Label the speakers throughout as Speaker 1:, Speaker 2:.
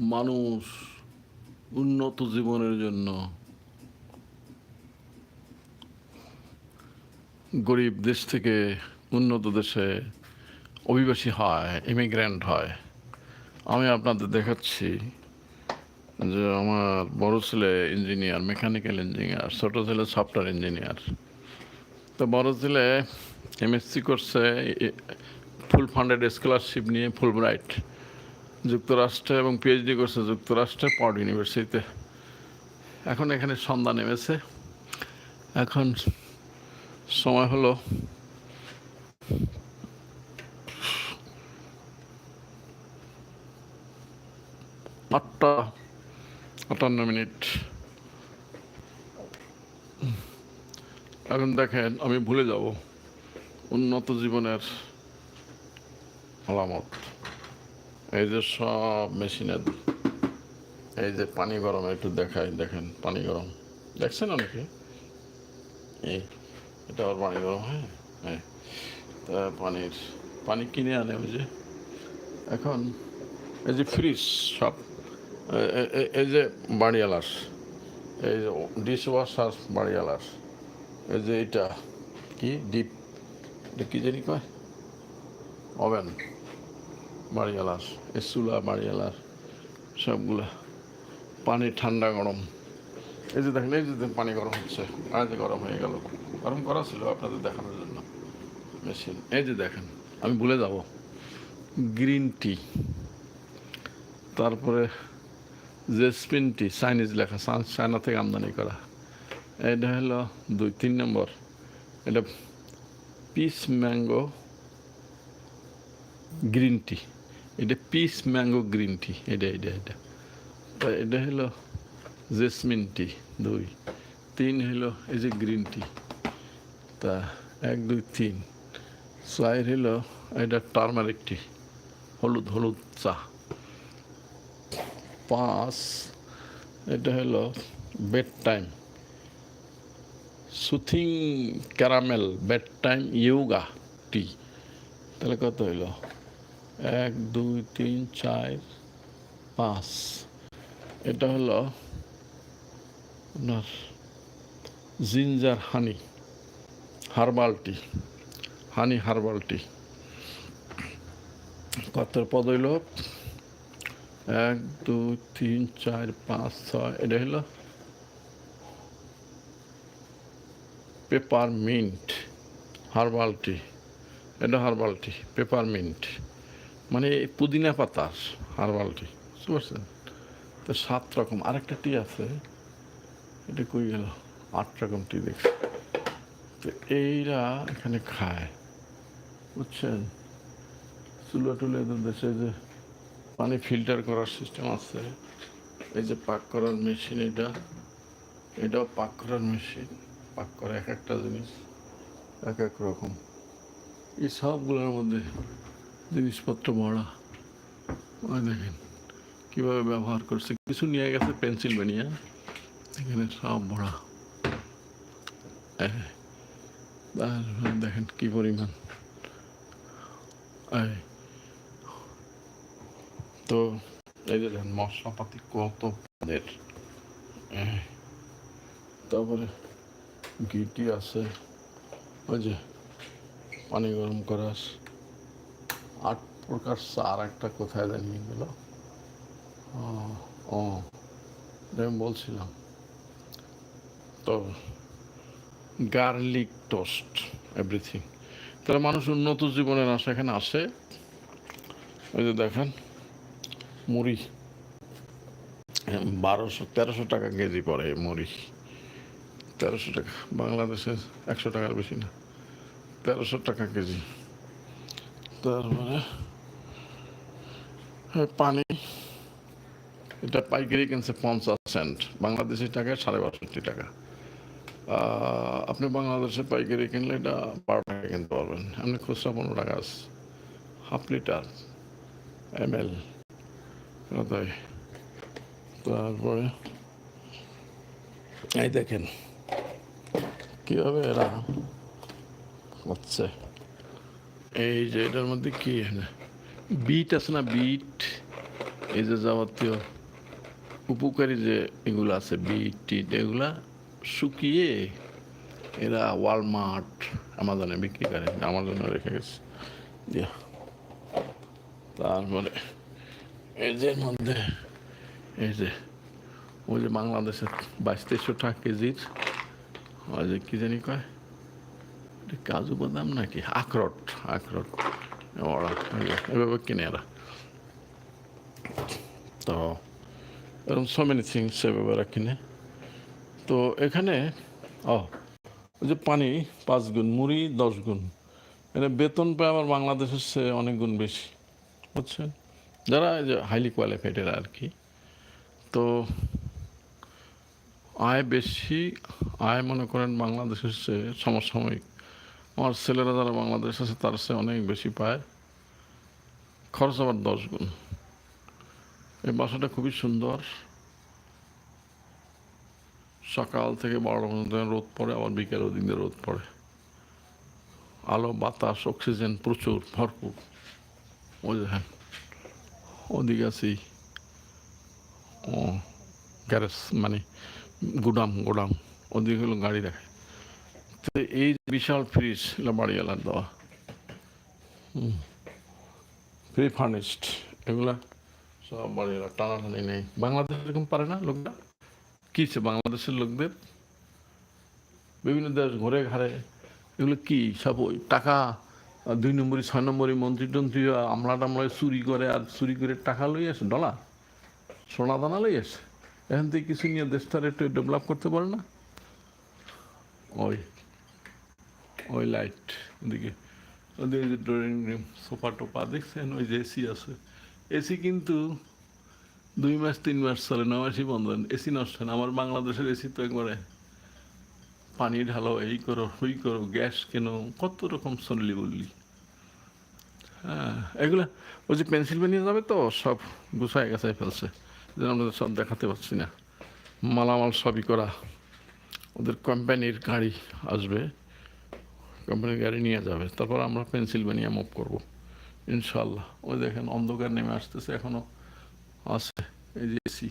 Speaker 1: মানুষ উন্নত জীবনের জন্য গরিব দেশ থেকে উন্নত দেশে অভিবাসী হয় ইমিগ্র্যান্ট হয়। আমি আপনাদের দেখাচ্ছি যে আমার বড় ছেলে ইঞ্জিনিয়ার মেকানিক্যাল ইঞ্জিনিয়ার ছোট ছেলে সফটওয়্যার ইঞ্জিনিয়ার তো বড় ছেলে এমএসসি করছে ফুল ফান্ডেড স্কলারশিপ নিয়ে ফুল ব্রাইট যুক্তরাষ্ট্রে এবং পিএইচডি করছে যুক্তরাষ্ট্রে, পড ইউনিভার্সিটিতে। এখন এখানে সন্ধ্যা নেমেছে। এখন সময় হলো আটটা আটান্ন মিনিট। এখন দেখেন, আমি ভুলে যাব। উন্নত জীবনের আলামত। এই যে সব মেশিনের এই যে পানি গরম, একটু দেখাই, দেখেন পানি গরম। দেখছেন অনেকে? এই, এটা আবার পানি গরম হ্যাঁ? হ্যাঁ। তা পানির, পানি কিনে আনে ওই যে। এখন এই যে ফ্রিজ সব এই যে বাড়িয়ালাস এই যে ডিশ ওয়াশার বাড়িয়ালাস এই যে এটা, কি? ডিপ, এটা কি জানি কয়? ওভেন। বাড়িয়ালাস এই চুলা বাড়িয়ালাস সবগুলা। পানি ঠান্ডা গরম। এই যে দেখেন, এই যে পানি গরম হচ্ছে। যে গরম হয়ে গেল। গরম করা ছিল আপনাদের দেখানোর জন্য। মেশিন। এই যে দেখেন, আমি ভুলে যাব। Green tea. তারপরে জেসপিন টি, চাইনিজ লেখা চায়না থেকে আমদানি করা। এটা হলো দুই তিন নম্বর। এটা পিস ম্যাঙ্গো গ্রিন টি। এটা পিস ম্যাঙ্গো গ্রিন টি এটা এটা এটা এটা হলো জেসমিন টি দুই তিন হলো এই যে গ্রিন টি তা এক দুই তিন চার হলো এটা টার্মারিক টি হলুদ হলুদ চা পাঁচ এটা হলো bed time soothing caramel bed time yoga tea তাহলে কত হইল এক, দুই, তিন, চার, পাঁচ। এটা হলো আপনার ginger honey, herbal tea, honey herbal tea. কত পদ হইল? এক, দুই, তিন, চার, পাঁচ, ছয়। এটা হলো পেপার মিন্ট হার্বাল টি। এটা হার্বাল টি পেপার মিন্ট মানে পুদিনা পাতার হার্বাল টি বুঝতে পারছেন? তো সাত রকম, আরেকটা টি আছে, এটা কই গেল? আট রকম টি দেখছি। তো এইরা এখানে খায়, বুঝছেন? চুলা টুলে দেশে যে পানি ফিল্টার করার সিস্টেম আছে, এই যে পাক করার মেশিন এটা, এটাও পাক করার মেশিন পাক করা এক একটা জিনিস, এক এক রকম। এই সবগুলোর মধ্যে জিনিসপত্র ভরা দেখেন, কীভাবে ব্যবহার করছে। কিছু নিয়ে গেছে পেন্সিল বানিয়ে এখানে সব তারপরে দেখেন কি পরিমাণ। তো এই দেখেন, মশলাপাতি কত তারপরে গিটি আছে। ওই যে পানি গরম করার আট প্রকার চার একটা কোথায় জানিয়ে গেল ও আমি বলছিলাম। তো গার্লিক টোস্ট, এভরিথিং। তাহলে মানুষ উন্নত জীবনের আশা এখানে আসে। ওই যে দেখেন, মুড়ি। বারোশো, তেরোশো টাকা কেজি পড়ে মুড়ি। তেরোশো টাকা, বাংলাদেশে একশো টাকার বেশি না। তেরোশো টাকা কেজি। তারপরে এই পানি। এটা পাইকারি কিনছে পঞ্চাশ সেন্ট। বাংলাদেশি টাকায় সাড়ে বাষট্টি টাকা। আপনি বাংলাদেশে পাইকারি কিনলে এটা বারো টাকা কিনতে পারবেন। আপনি খুচরা পনেরো টাকা আছে। হাফ লিটার এম এল তারপরে এই দেখেন, কীভাবে এরা হচ্ছে। এই যে এটার মধ্যে কি? বিট আছে না বিট এই যে যাবতীয় উপকারী যে এগুলো আছে বিট টিট এগুলা শুকিয়ে এরা ওয়ালমার্ট আমাজনে বিক্রি করে আমাজনে রেখে গেছে। তারপরে যে মধ্যে, এই যে, ওই যে বাংলাদেশের বাইশ তেইশশো টাকা কেজির, ওই যে কী জানি কয়? কাজু বাদাম নাকি? আখরোট আখরোট। এভাবে কিনে এরা। তো, এরকম সো মেনি থিংস এভাবে এরা কিনে। তো, এখানে, ও, ওই যে পানি, পাঁচ গুণ, মুড়ি, দশ গুণ। এটা বেতন পায় আমার বাংলাদেশের চেয়ে অনেক গুণ বেশি, বুঝছেন? যারা যে হাইলি কোয়ালিফাইড এরা আর কি। তো, আয় বেশি, আয় মনে করেন বাংলাদেশের চেয়ে সমসাময়িক। আমার ছেলেরা যারা বাংলাদেশ আছে, তার চেয়ে অনেক বেশি পায়। খরচ আবার দশ গুণ। এই বাসাটা খুবই সুন্দর। সকাল থেকে বারোটা পর্যন্ত রোদ পড়ে, আবার বিকেল দিনে রোদ পড়ে। আলো, বাতাস, অক্সিজেন প্রচুর, ভরপুর। দেখেন ওদিকে আছি। ও, গ্যারেজ মানে গুডাম গোদাম ওদিকে হলো গাড়ি রাখে। তো এই বিশাল ফ্রিজ বাড়িওয়ালার দেওয়া ফ্রি ফার্নিশড এগুলা সব বাড়িওয়ালা টানাটানি নেই বাংলাদেশ এরকম পারে না লোকটা কী বাংলাদেশের লোকদের বিভিন্ন দেশ ঘুরে ঘাড়ে এগুলো কি সব ওই টাকা দুই নম্বরই ছয় নম্বরই মন্ত্রী টন্ত্রী আমলা টামলা চুরি করে আর চুরি করে টাকা লই আসে ডলার সোনা দানা লই আসে এখান থেকে কিছু নিয়ে দেশটার একটু ডেভেলপ করতে পারে না ওই ওই লাইট ওদিকে। ওদিকে যে ড্রয়িং রুম সোফা টোফা দেখছেন? ওই যে এসি আছে। এসি কিন্তু দুই মাস, তিন মাস চলে, ন মাসই বন্ধ। এসি নষ্ট না। আমার বাংলাদেশের এসি তো একবারে পানি ঢালো এই করো, ওই করো, গ্যাস কেন? কত রকম চললি বললি। হ্যাঁ এগুলো, ওই যে পেন্সিলভেনিয়া যাবে তো, সব গুছায় গেছায় ফেলছে। যেন আমাদের সব দেখাতে পারছি না। মালামাল সবই করা। ওদের কোম্পানির গাড়ি আসবে। কোম্পানির গাড়ি নিয়ে যাবে। তারপর আমরা পেন্সিলভেনিয়া মুভ করব। ইনশাল্লাহ ওই দেখেন, অন্ধকার নেমে আসতেছে, এখনও আছে। এই যে এসি।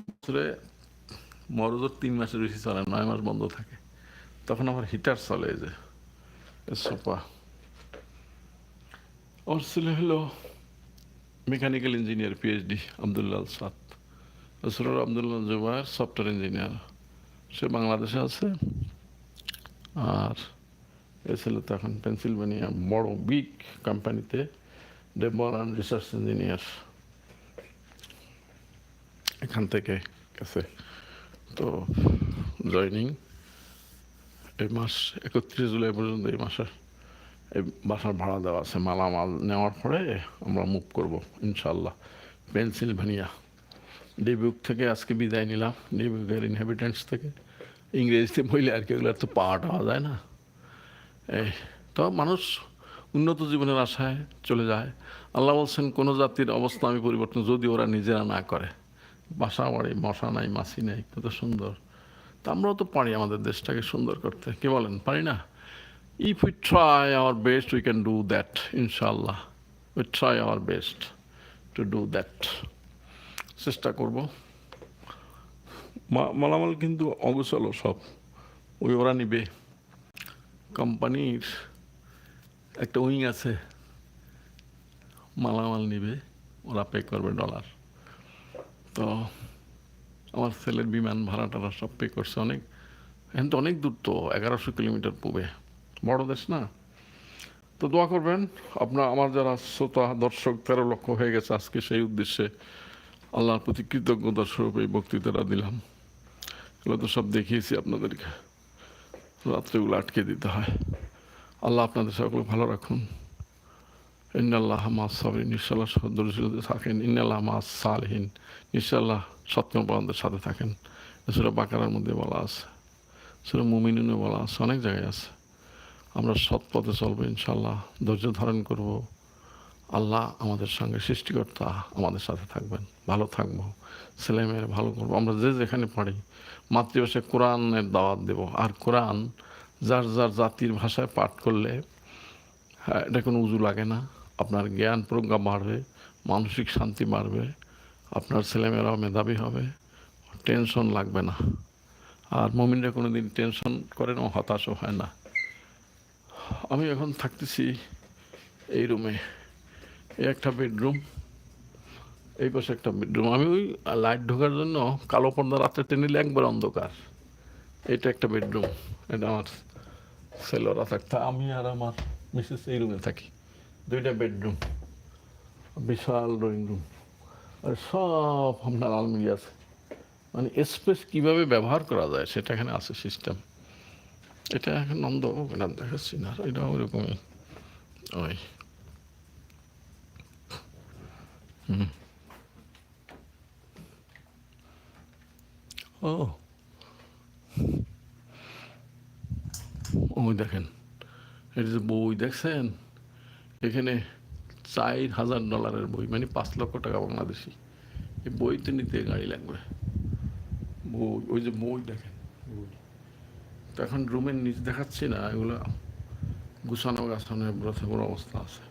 Speaker 1: বছরে মরজর তিন মাসের বেশি চলে, নয় মাস বন্ধ থাকে। তখন আমার হিটার চলে যে। সোফা। ওর ছেলে হলো মেকানিক্যাল ইঞ্জিনিয়ার পিএইচডি আবদুল্লাল সাত রসুল আবদুল্লাহ জুবায়ের সফটওয়্যার ইঞ্জিনিয়ার সে বাংলাদেশে আছে। আর এ ছেলে তো এখন পেনসিলভেনিয়া বড় বিগ কোম্পানিতে ডেভেলপ অ্যান্ড রিসার্চ ইঞ্জিনিয়ার এখান থেকে গেছে। তো জয়নিং এই মাস একত্রিশ জুলাই পর্যন্ত এই মাসের এই বাসার ভাড়া দেওয়া আছে। মালামাল নেওয়ার পরে আমরা মুভ করব ইনশাল্লাহ পেনসিলভেনিয়া। ডিবুক থেকে আজকে বিদায় নিলাম। ডিবুকের ইনহেবিটেন্টস থেকে ইংরেজিতে বললে আর কি ওগুলো তো পাওয়া টাওয়া যায় না। তো মানুষ উন্নত জীবনের আশায় চলে যায়। আল্লাহ বলছেন, কোনো জাতির অবস্থা আমি পরিবর্তন যদি ওরা নিজেরা না করে। বাসা বাড়ি, মশা নাই, মাছি নাই, কত সুন্দর। তা আমরাও তো পারি আমাদের দেশটাকে সুন্দর করতে। কি বলেন, পারি না? If we try our best we can do that ইনশাল্লাহ we try our best to do that চেষ্টা করব। মালামাল কিন্তু অগোছালো সব। ওই ওরা নিবে। কোম্পানির একটা উইং আছে, মালামাল নিবে, ওরা পে করবে ডলার তো আমার ছেলের বিমান ভাড়া টাড়া সব পে করছে অনেক। এখন তো অনেক দূর তো, এগারোশো কিলোমিটার পূবে। বড় দেশ না? তো দোয়া করবেন আপনার আমার যারা শ্রোতা, দর্শক, তেরো লক্ষ হয়ে গেছে আজকে সেই উদ্দেশ্যে আল্লাহর প্রতি কৃতজ্ঞতা স্বরূপ এই বক্তৃতাটা দিলাম। এগুলো তো সব দেখিয়েছি আপনাদেরকে। রাত্রেগুলো আটকে দিতে হয়। আল্লাহ আপনাদের সকলে ভালো রাখুন। ইন্নাল্লাহ মা সাবরিন নিশ্চাল্লাহ দরিদ্রদের থাকেন। ইন্নাল্লাহ মা সালহীন নিশ্চাল্লাহ সত্যবানদের সাথে থাকেন। সুরা বাকারার মধ্যে বলা আছে, সুরা মুমিনুনে বলা আছে, অনেক জায়গায় আছে। আমরা সৎ পথে চলবো ইনশাল্লাহ ধৈর্য ধারণ করব। আল্লাহ আমাদের সঙ্গে সৃষ্টিকর্তা, আমাদের সাথে থাকবেন, ভালো থাকব, ছেলে মেয়ের ভালো করব। আমরা যে যেখানে পারি, মাতৃভাষায় কোরআনের দাওয়াত দেব। আর কোরআন যার যার জাতির ভাষায় পাঠ করলে হ্যাঁ এটা কোনো উজু লাগে না। আপনার জ্ঞান প্রজ্ঞা বাড়বে, মানসিক শান্তি বাড়বে, আপনার ছেলেমেয়েরাও মেধাবী হবে, টেনশন লাগবে না। আর মমিনরা কোনো দিন টেনশন করে না, হতাশও হয় না। আমি এখন থাকতেছি এই রুমে। এই একটা বেডরুম এই পাশে একটা বেডরুম আমি ওই লাইট ঢোকার জন্য কালো পর্দা রাত্রে টেনিলে একবার অন্ধকার। এটা একটা বেডরুম এটা আমার ছেলেরা থাকতো আমি আর আমার মিসেস এই রুমে থাকি। দুইটা বেডরুম বিশাল ড্রয়িং রুম আর সব আপনার আলমিরি আছে। মানে স্পেস কীভাবে ব্যবহার করা যায় সেটা এখানে আছে সিস্টেম এটা এখন নন্দ এটা দেখাচ্ছি না। এটা ওরকমই। ওই। হুম ও ওই দেখেন। এটা যে বই দেখছেন, এখানে চার হাজার ডলারের বই মানে পাঁচ লক্ষ টাকা বাংলাদেশি। এই বইতে নিতে গাড়ি লাগবে। বই, ওই যে বই দেখেন তো এখন রুমের নিচ দেখাচ্ছি না, এগুলো গুছানো গাছানো বড় অবস্থা আছে।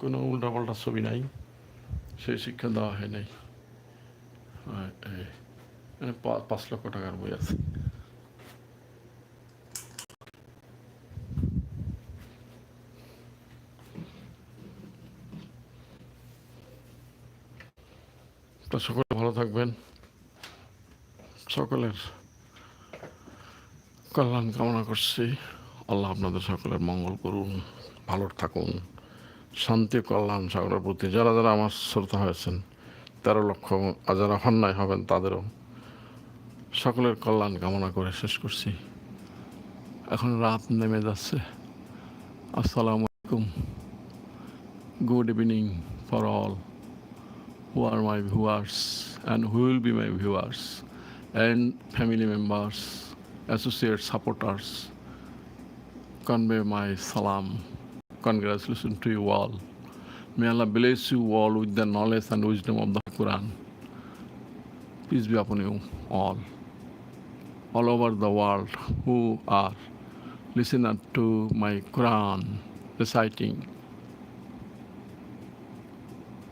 Speaker 1: কোনো উল্টাপাল্টা ছবি নাই, সেই শিক্ষা দেওয়া হয় নাই। পাঁচ লক্ষ টাকার বই আছে। সকলে ভালো থাকবেন। সকলের কল্যাণ কামনা করছি। আল্লাহ আপনাদের সকলের মঙ্গল করুন, ভালো থাকুন। শান্তি কল্যাণ সকলের প্রতি যারা যারা আমার শ্রোতা হয়েছেন তেরো লক্ষ আর যারা অন্যায় হবেন তাদেরও সকলের কল্যাণ কামনা করে শেষ করছি এখন রাত নেমে যাচ্ছে আসসালামু আলাইকুম good evening for all who are my viewers and who will be my viewers and family members, associate supporters. Convey my salam. Congratulations to you all. May Allah bless you all with the knowledge and wisdom of the Quran. Peace be upon you all. All over the world who are listening to my Quran reciting